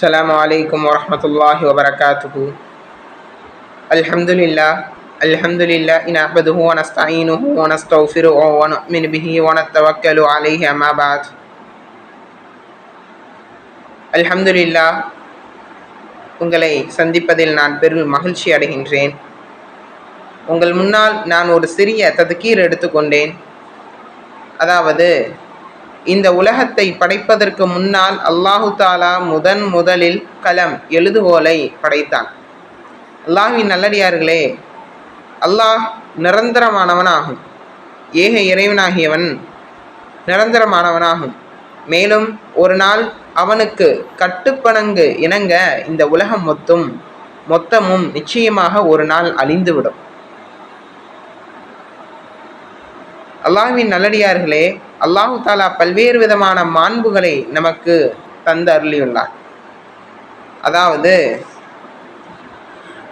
السلام عليكم ورحمة الله وبركاته الحمد لله الحمد لله نعبده ونستعينه ونستغفره ونؤمن به ونتوكل عليه أما بعد الحمد لله உங்களை சந்திப்பதில் நான் பெரும் மகிழ்ச்சி அடைகின்றேன் உங்கள் முன்னால் நான் ஒரு சிறிய ததுக்கீர் எடுத்துக்கொண்டேன் அதாவது இந்த உலகத்தை படைப்பதற்கு முன்னால் அல்லாஹு தாலா முதன் முதலில் கலம் எழுதுகோலை படைத்தான். அல்லாஹின் நல்லடியார்களே அல்லாஹ் நிரந்தரமானவனாகும். ஏக இறைவனாகியவன் நிரந்தரமானவனாகும். மேலும் ஒரு நாள் அவனுக்கு கட்டுப்பணங்கு இணங்க இந்த உலகம் மொத்தம் மொத்தமும் நிச்சயமாக ஒரு நாள் அழிந்துவிடும். அல்லாஹ்வின் நல்லடியார்களே அல்லாஹு தாலா பல்வேறு விதமான மாண்புகளை நமக்கு தந்து அருளியுள்ளார் அதாவது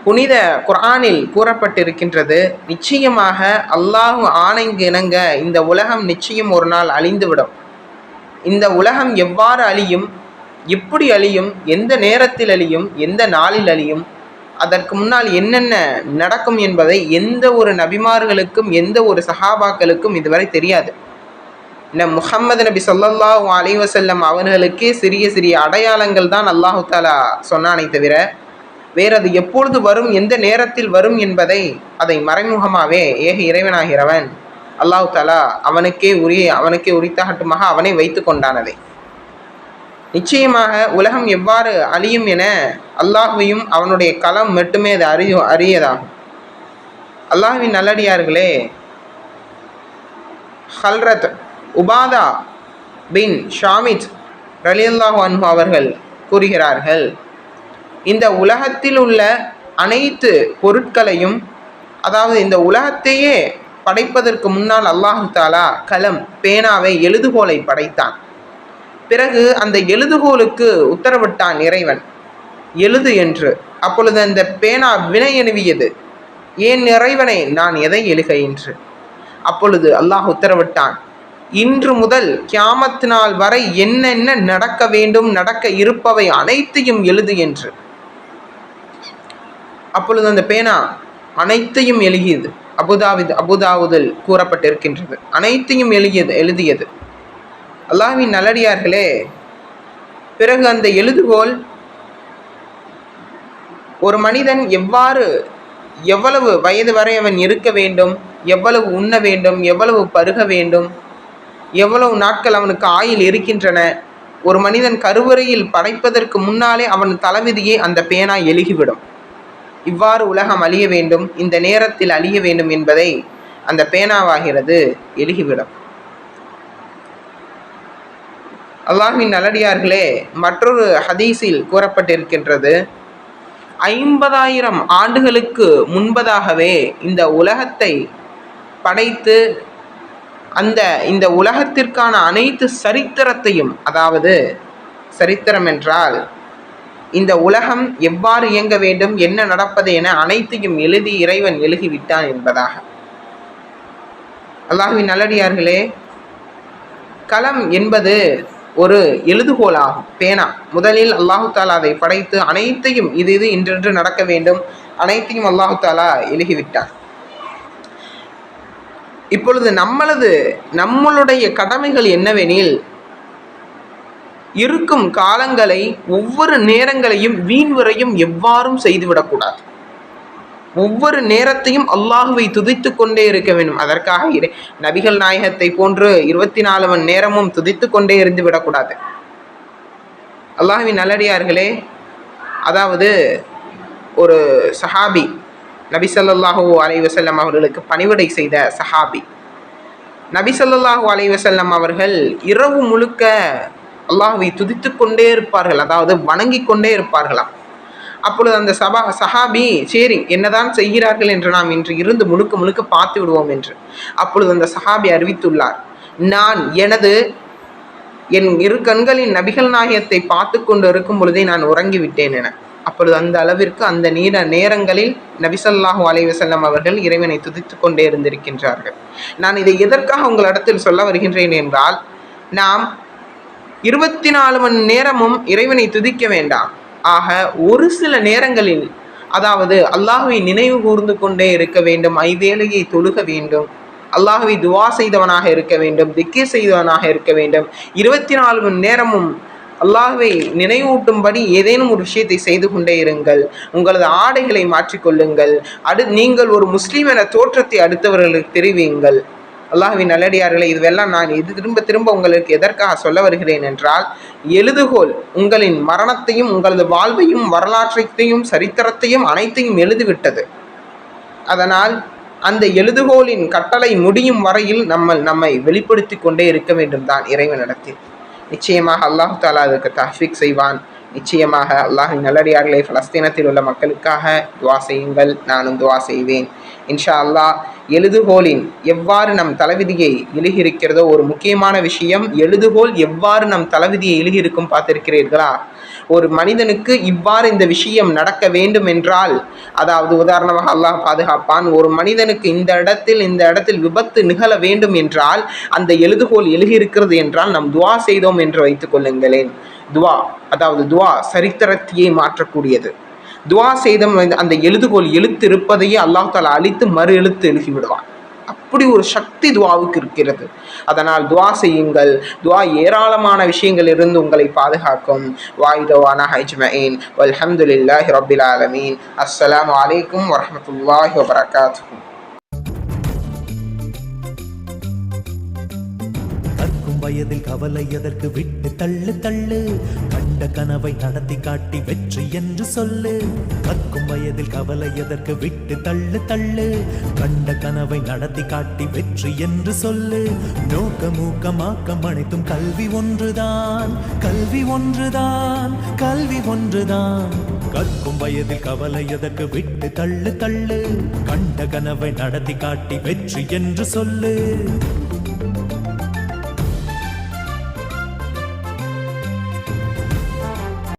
புனித குர்ஆனில் கூறப்பட்டிருக்கின்றது நிச்சயமாக அல்லாஹு ஆணைங்கு இணங்க இந்த உலகம் நிச்சயம் ஒரு நாள் அழிந்துவிடும். இந்த உலகம் எவ்வாறு அழியும் எப்படி அழியும் எந்த நேரத்தில் அழியும் எந்த நாளில் அழியும் அதற்கு முன்னால் என்னென்ன நடக்கும் என்பதை எந்த ஒரு நபிமார்களுக்கும் எந்த ஒரு சஹாபாக்களுக்கும் இதுவரை தெரியாது. இந்த முகம்மது நபி சொல்லல்லாஹ் அலைவசல்லம் அவர்களுக்கே சிறிய சிறிய அடையாளங்கள் தான் அல்லாஹு தாலா சொன்னானே தவிர வேறு அது எப்பொழுது வரும் எந்த நேரத்தில் வரும் என்பதை அதை மறைமுகமாகவே ஏக இறைவனாகிறவன் அல்லாஹு தாலா அவனுக்கே உரிய அவனுக்கே உரித்தாகட்டுமாக அவனை வைத்து கொண்டானதை. நிச்சயமாக உலகம் எவ்வாறு அழியும் என அல்லாஹுவையும் அவனுடைய களம் மட்டுமே அது அறிய அறியதாகும். அல்லாஹுவின் நல்லடியார்களே ஹல்ரத் உபாதா பின் ஷாமித் ரலியல்லாஹு அன்ஹு அவர்கள் கூறுகிறார்கள் இந்த உலகத்தில் உள்ள அனைத்து பொருட்களையும் அதாவது இந்த உலகத்தையே படைப்பதற்கு முன்னால் அல்லாஹு தாலா கலம் பேனாவை எழுதுகோலை படைத்தான். பிறகு அந்த எழுதுகோலுக்கு உத்தரவிட்டான் இறைவன். எழுது என்று. அப்பொழுது அந்த பேனா வினை எழுவியது. ஏன் இறைவனை நான் எதை எழுக என்று. அப்பொழுது அல்லாஹ் உத்தரவிட்டான். இன்று முதல் கியாமத்து நாள் வரை என்னென்ன நடக்க வேண்டும் நடக்க இருப்பவை அனைத்தையும் எழுது என்று. அப்பொழுது அந்த பேனா அனைத்தையும் எழுகியது. அபுதாவித் அபுதாவுதில் கூறப்பட்டிருக்கின்றது. அனைத்தையும் எழுகியது எழுதியது. அல்லாவின் நல்லடியார்களே பிறகு அந்த எழுதுகோல் ஒரு மனிதன் எவ்வாறு எவ்வளவு வயது வரை அவன் இருக்க வேண்டும் எவ்வளவு உண்ண வேண்டும் எவ்வளவு பருக வேண்டும் எவ்வளவு நாட்கள் அவனுக்கு ஆயில் இருக்கின்றன ஒரு மனிதன் கருவறையில் படைப்பதற்கு முன்னாலே அவன் தலைவிதியே அந்த பேனா எழுகிவிடும். இவ்வாறு உலகம் அழிய வேண்டும் இந்த நேரத்தில் அழிய வேண்டும் என்பதை அந்த பேனாவாகிறது எழுகிவிடும். அல்லாஹின் நல்லடியார்களே மற்றொரு ஹதீஸில் கூறப்பட்டிருக்கின்றது ஐம்பதாயிரம் ஆண்டுகளுக்கு முன்பதாகவே இந்த உலகத்தை படைத்து அந்த இந்த உலகத்திற்கான அனைத்து சரித்திரத்தையும் அதாவது சரித்திரம் என்றால் இந்த உலகம் எவ்வாறு இயங்க வேண்டும் என்ன நடப்பது என அனைத்தையும் எழுதி இறைவன் எழுதிவிட்டான் என்பதாக. அல்லாஹின் நல்லடியார்களே களம் என்பது ஒரு எழுதுகோலாகும். பேனா. முதலில் அல்லாஹு தாலா அதை படைத்து அனைத்தையும் இது இது இன்றென்று நடக்க வேண்டும். அனைத்தையும் அல்லாஹு தாலா எழுகிவிட்டார் இப்பொழுது நம்மளது நம்மளுடைய கடமைகள் என்னவெனில் இருக்கும் காலங்களை ஒவ்வொரு நேரங்களையும் வீண் வரையும் எவ்வாறும் செய்துவிடக்கூடாது. ஒவ்வொரு நேரத்தையும் அல்லாஹுவை துதித்து கொண்டே இருக்க வேண்டும். அதற்காக நபிகள் நாயகத்தை போன்று இருபத்தி நாலு மணி நேரமும் துதித்து கொண்டே இருந்து விடக்கூடாது. அல்லாஹுவின் நல்லடியார்களே அதாவது ஒரு சஹாபி நபி ஸல்லல்லாஹு அலைஹி அவர்களுக்கு பணிவிடை செய்த சஹாபி. நபி ஸல்லல்லாஹு அலைஹி அவர்கள் இரவு முழுக்க அல்லாஹுவை துதித்து கொண்டே இருப்பார்கள். அதாவது வணங்கி கொண்டே இருப்பார்களாம். அப்பொழுது அந்த சபா சஹாபி சரி என்னதான் செய்கிறார்கள் என்று நாம் இன்று இருந்து முழுக்க முழுக்க பார்த்து விடுவோம் என்று. அப்பொழுது அந்த சஹாபி அறிவித்துள்ளார் நான் எனது என் இரு கண்களின் நபிகள் நாயகத்தை பார்த்து கொண்டு இருக்கும் பொழுதே நான் உறங்கிவிட்டேன் என. அப்பொழுது அந்த அளவிற்கு அந்த நீர நேரங்களில் நபிசல்லாஹூ அலைவசல்லம் அவர்கள் இறைவனை துதித்து கொண்டே இருந்திருக்கின்றார்கள். நான் இதை எதற்காக உங்களிடத்தில் சொல்ல வருகின்றேன் என்றால் நாம் இருபத்தி நாலு மணி நேரமும் இறைவனை துதிக்க வேண்டாம். ஆக ஒரு சில நேரங்களில் அதாவது அல்லாஹுவை நினைவு கூர்ந்து கொண்டே இருக்க வேண்டும் ஐவேளையை தொழுக வேண்டும். அல்லாஹுவை துவா செய்தவனாக இருக்க வேண்டும் திக்கே செய்தவனாக இருக்க வேண்டும். இருபத்தி நாலு மணி நேரமும் அல்லாஹுவை நினைவூட்டும்படி ஏதேனும் ஒரு விஷயத்தை செய்து கொண்டே இருங்கள். உங்களது ஆடைகளை மாற்றிக்கொள்ளுங்கள் அடு நீங்கள் ஒரு முஸ்லீம் என தோற்றத்தை அடுத்தவர்களுக்கு தெரிவியுங்கள். அல்லாஹ்வின் நல்லடியார்களே இதுவெல்லாம் நான் இது திரும்ப திரும்ப உங்களுக்கு எதற்காக சொல்ல வருகிறேன் என்றால் எழுதுகோல் உங்களின் மரணத்தையும் உங்களது வாழ்வையும் வரலாற்றையும் சரித்திரத்தையும் அனைத்தையும் எழுதிவிட்டது. அதனால் அந்த எழுதுகோலின் கட்டளை முடியும் வரையில் நம்ம நம்மை வெளிப்படுத்தி கொண்டே இருக்க வேண்டும் தான் இறைவனிடத்தில். நிச்சயமாக அல்லாஹு தாலா அதுக்கு தஹ்ஃபிக் செய்வான். நிச்சயமாக அல்லாஹின் நல்லடியார்களை பலஸ்தீனத்தில் உள்ள மக்களுக்காக துவா செய்யுங்கள் நானும் துவா செய்வேன். இன்ஷா அல்லாஹ் எழுதுகோலின் எவ்வாறு நம் தலைவிதியை எழுகியிருக்கிறதோ ஒரு முக்கியமான விஷயம் எழுதுகோல் எவ்வாறு நம் தலைவிதியை எழுகியிருக்கும் பார்த்திருக்கிறீர்களா? ஒரு மனிதனுக்கு இவ்வாறு இந்த விஷயம் நடக்க வேண்டும் என்றால் அதாவது உதாரணமாக அல்லாஹ் பாதுகாப்பான் ஒரு மனிதனுக்கு இந்த இடத்தில் இந்த இடத்தில் விபத்து நிகழ வேண்டும் என்றால் அந்த எழுதுகோல் எழுகியிருக்கிறது என்றால் நாம் துவா செய்தோம் என்று வைத்துக் கொள்ளுங்களேன். துவா. அதாவது துவா சரித்திரத்தையே மாற்றக்கூடியது. துவா செய்த அந்த எழுதுகோல் எழுத்து இருப்பதையே அல்லாஹ் தாலா அழித்து மறு எழுத்து எழுதி விடுவான் அப்படி ஒரு சக்தி துவாவுக்கு இருக்கிறது. அதனால் துவா செய்யுங்கள். துவா ஏராளமான விஷயங்களிலிருந்து உங்களை பாதுகாக்கும். வாய்தவான ஹைஜ்மயின் வல்ஹம்துலில்லாஹி ரபில் ஆலமீன். அஸ்ஸலாமு அலைக்கும் வரமத்துல்லாஹி வபரகாத்து வயதில் கவலை எதற்கு விட்டு தள்ளு தள்ளு. கண்ட கனவை நடத்தி காட்டி வெற்றி என்று சொல்லு. கற்கும் வயதில் கவலை எதற்கு விட்டு தள்ளு தள்ளு. கண்ட கனவை நடத்தி காட்டி வெற்றி என்று சொல்லு. நோக்க மூக்கமாக்கம் அனைத்தும் கல்வி ஒன்றுதான். கல்வி ஒன்றுதான் கல்வி ஒன்றுதான். கற்கும் வயதில் கவலை எதற்கு விட்டு தள்ளு தள்ளு. கண்ட கனவை நடத்தி காட்டி வெற்றி என்று சொல்லு.